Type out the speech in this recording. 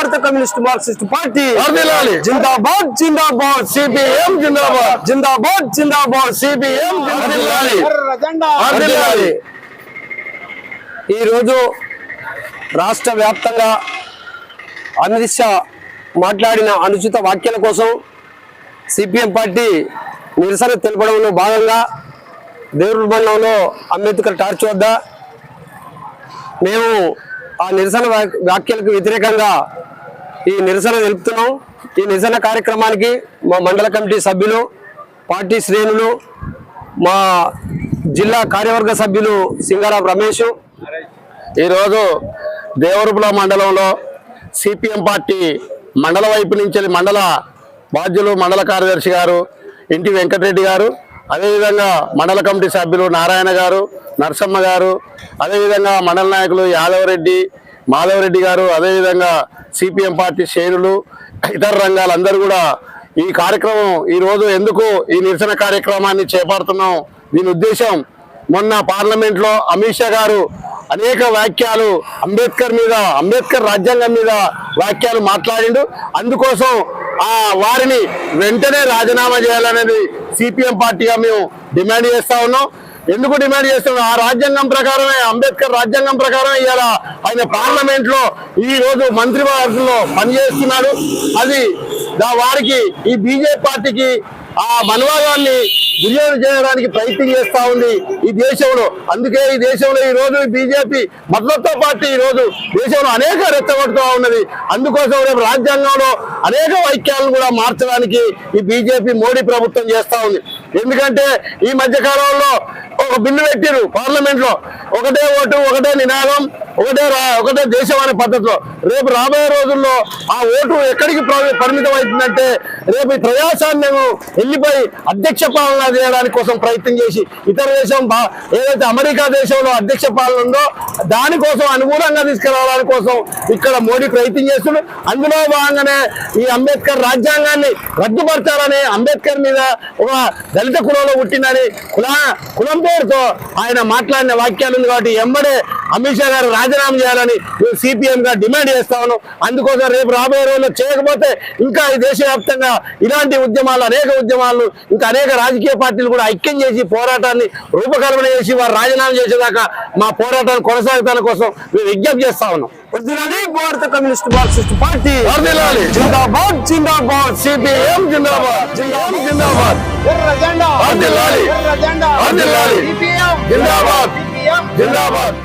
భారత communist Marxist party. జిందాబాద్ జిందాబాద్ సిపిఎం. జిందాబాద్ జిందాబాద్ జిందాబాద్ సిపిఎం. ఈరోజు రాష్ట్ర వ్యాప్తంగా అమిత్ షా మాట్లాడిన అనుచిత వ్యాఖ్యల కోసం సిపిఎం పార్టీ నిరసన తెలపడంలో భాగంగా దేవరుడు మండలంలో అంబేద్కర్ టార్చ్ వద్ద మేము ఆ నిరసన వ్యాఖ్యలకు వ్యతిరేకంగా ఈ నిరసన తెలుపుతున్నాం. ఈ నిరసన కార్యక్రమానికి మా మండల కమిటీ సభ్యులు పార్టీ శ్రేణులు మా జిల్లా కార్యవర్గ సభ్యులు సింగారావు రమేష్. ఈరోజు దేవరపుల మండలంలో సిపిఎం పార్టీ మండల వైపు నుంచి మండల బాధ్యులు మండల కార్యదర్శి గారు ఇంటి వెంకటరెడ్డి గారు అదేవిధంగా మండల కమిటీ సభ్యులు నారాయణ గారు నరసమ్మ గారు అదేవిధంగా మండల నాయకులు యాదవరెడ్డి మాధవరెడ్డి గారు అదేవిధంగా సిపిఎం పార్టీ శ్రేణులు ఇతర రంగాలందరూ కూడా ఈ కార్యక్రమం ఈరోజు ఎందుకు ఈ నిరసన కార్యక్రమాన్ని చేపడుతున్నాం దీని ఉద్దేశం మొన్న పార్లమెంట్లో అమిత్ షా గారు అనేక వ్యాఖ్యలు అంబేద్కర్ మీద అంబేద్కర్ రాజ్యాంగం మీద వ్యాఖ్యలు మాట్లాడిండు. అందుకోసం ఆ వారిని వెంటనే రాజీనామా చేయాలనేది సిపిఎం పార్టీగా మేము డిమాండ్ చేస్తా ఉన్నాం. ఎందుకు డిమాండ్ చేస్తున్నాం ఆ రాజ్యాంగం ప్రకారమే అంబేద్కర్ రాజ్యాంగం ప్రకారం ఇవాళ ఆయన పార్లమెంట్లో ఈ రోజు మంత్రివర్గంలో పనిచేస్తున్నాడు. అది వారికి ఈ బీజేపీ పార్టీకి ఆ మనవాదాన్ని దుర్యోగం చేయడానికి ప్రయత్నం చేస్తా ఉంది ఈ దేశంలో. అందుకే ఈ దేశంలో ఈ రోజు బీజేపీ మద్దతు పార్టీ ఈ రోజు దేశంలో అనేక రెచ్చగొడుతూ ఉన్నది. అందుకోసం రేపు రాజ్యాంగంలో అనేక వైక్యాలను కూడా మార్చడానికి ఈ బీజేపీ మోడీ ప్రభుత్వం చేస్తా ఉంది. ఎందుకంటే ఈ మధ్య కాలంలో ఒక బిల్లు పెట్టిరు పార్లమెంట్లో ఒకటే ఓటు ఒకటే నినాదం ఒకటే రా- ఒకటే దేశం అనే పద్ధతిలో. రేపు రాబోయే రోజుల్లో ఆ ఓటు ఎక్కడికి పరిమితం అవుతుందంటే రేపు ఈ ప్రజాస్వామ్యం వెళ్ళిపోయి అధ్యక్ష పాలన చేయడానికి కోసం ప్రయత్నం చేసి ఇతర దేశం బా- ఏదైతే అమెరికా దేశంలో అధ్యక్ష పాలన ఉందో దానికోసం అనుకూలంగా తీసుకురావడానికి కోసం ఇక్కడ మోడీ ప్రయత్నం చేస్తున్నాడు. అందులో భాగంగానే ఈ అంబేద్కర్ రాజ్యాంగాన్ని రద్దుపరచాలని అంబేద్కర్ మీద ఒక దళిత కులంలో పుట్టిందని కుల కులం పేరుతో ఆయన మాట్లాడిన వాక్యాలు ఉంది కాబట్టి ఎంబడే అమిత్ షా గారు రాజీనామా చేయాలని మేము సిపిఎం గా డిమాండ్ చేస్తా ఉన్నాం. అందుకోసం రేపు రాబోయే రోజుల్లో చేయకపోతే ఇంకా ఈ దేశవ్యాప్తంగా ఇలాంటి ఉద్యమాలు అనేక ఉద్యమాలు ఇంకా అనేక రాజకీయ పార్టీలు కూడా ఐక్యం చేసి పోరాటాన్ని రూపకల్పన చేసి వారు రాజీనామా చేసేదాకా మా పోరాటాన్ని కొనసాగుతాల కోసం మేము విజ్ఞప్తి చేస్తా ఉన్నాం. భారత కమ్యూనిస్ట్ మార్క్సిస్ట్ పార్టీ. వర్ధిల్లాలి. జిందాబాద్ జిందాబాద్ సిపిఎం జిందాబాద్. జిందాబాద్. జిందాబాద్. జిందాబాద్.